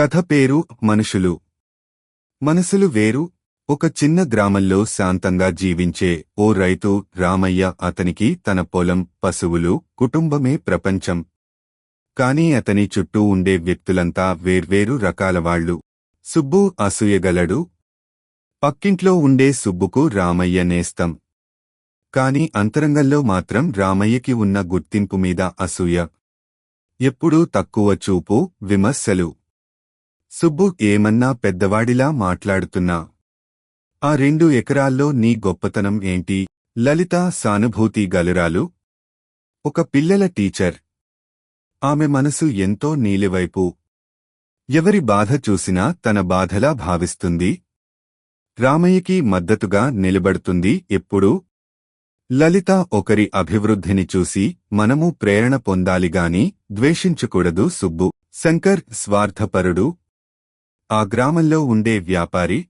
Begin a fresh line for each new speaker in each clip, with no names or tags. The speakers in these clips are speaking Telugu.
కథ పేరు మనుషులు. మనసులు వేరు. ఒక చిన్న గ్రామంలో శాంతంగా జీవించే ఓ రైతు రామయ్య అతనికి తన పొలం పశువులు కుటుంబమే ప్రపంచం. కాని అతని చుట్టూ ఉండే వ్యక్తులంతా వేర్వేరు రకాలవాళ్ళు సుబ్బు అసూయగలడు. పక్కింట్లో ఉండే సుబ్బుకు రామయ్య నేస్తం. కాని అంతరంగంలో మాత్రం రామయ్యకి ఉన్న గుర్తింపు మీద అసూయ. ఎప్పుడూ తక్కువ చూపు విమర్శలు. సుబ్బు ఏమన్నా పెద్దవాడిలా మాట్లాడుతున్నా. ఆ రెండు ఎకరాల్లో నీ గొప్పతనం ఏంటి? లలిత సానుభూతి గలురాలు. ఒక పిల్లల టీచర్. ఆమె మనసు ఎంతో నీలివైపు. ఎవరి బాధ చూసినా తన బాధలా భావిస్తుంది. రామయ్యకి మద్దతుగా నిలబడుతుంది ఎప్పుడూ. లలిత ఒకరి అభివృద్ధిని చూసి మనము ప్రేరణ పొందాలిగాని ద్వేషించకూడదు సుబ్బు. శంకర్ స్వార్థపరుడు ఆ గ్రామంలో ఉండే వ్యాపారి.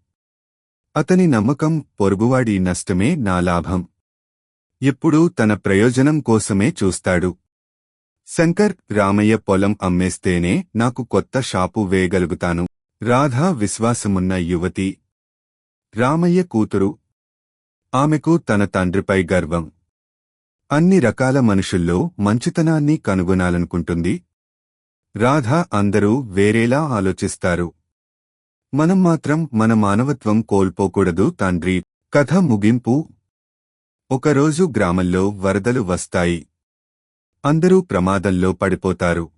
అతని నమ్మకం పొరుగువాడి నష్టమే నా లాభం. ఎప్పుడూ తన ప్రయోజనం కోసమే చూస్తాడు. శంకర్ రామయ్య పొలం అమ్మేస్తేనే నాకు కొత్త షాపు వేయగలుగుతాను. రాధా విశ్వాసమున్న యువతి. రామయ్య కూతురు. ఆమెకు తన తండ్రిపై గర్వం. అన్ని రకాల మనుషుల్లో మంచితనాన్ని కనుగొనాలనుకుంటుంది. రాధ అందరూ వేరేలా ఆలోచిస్తారు. మనం మాత్రం మన మానవత్వం కోల్పోకూడదు తండ్రి. కథ ముగింపు. ఒకరోజు గ్రామంలో వరదలు వస్తాయి. అందరూ ప్రమాదంలో పడిపోతారు.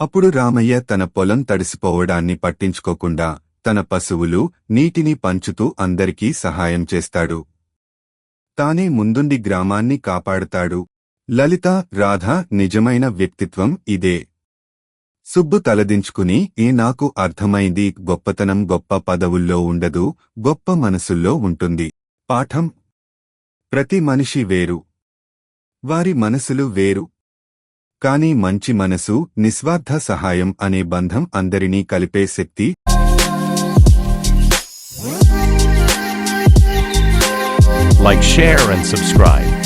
అప్పుడు రామయ్య తన పొలం తడిసిపోవడాన్ని పట్టించుకోకుండా తన పశువులు నీటిని పంచుతూ అందరికీ సహాయం చేస్తాడు. తానే ముందుండి గ్రామాన్ని కాపాడుతాడు. లలిత రాధ నిజమైన వ్యక్తిత్వం ఇదే. సుబ్బు తలదించుకుని ఏ నాకు అర్థమైంది గొప్పతనం గొప్ప పదవుల్లో ఉండదు గొప్ప మనసుల్లో ఉంటుంది. పాఠం. ప్రతి మనిషి వేరు. వారి మనసులు వేరు. కాని మంచి మనసు నిస్వార్థ సహాయం అనే బంధం అందరినీ కలిపే శక్తి.
Like, share, and subscribe.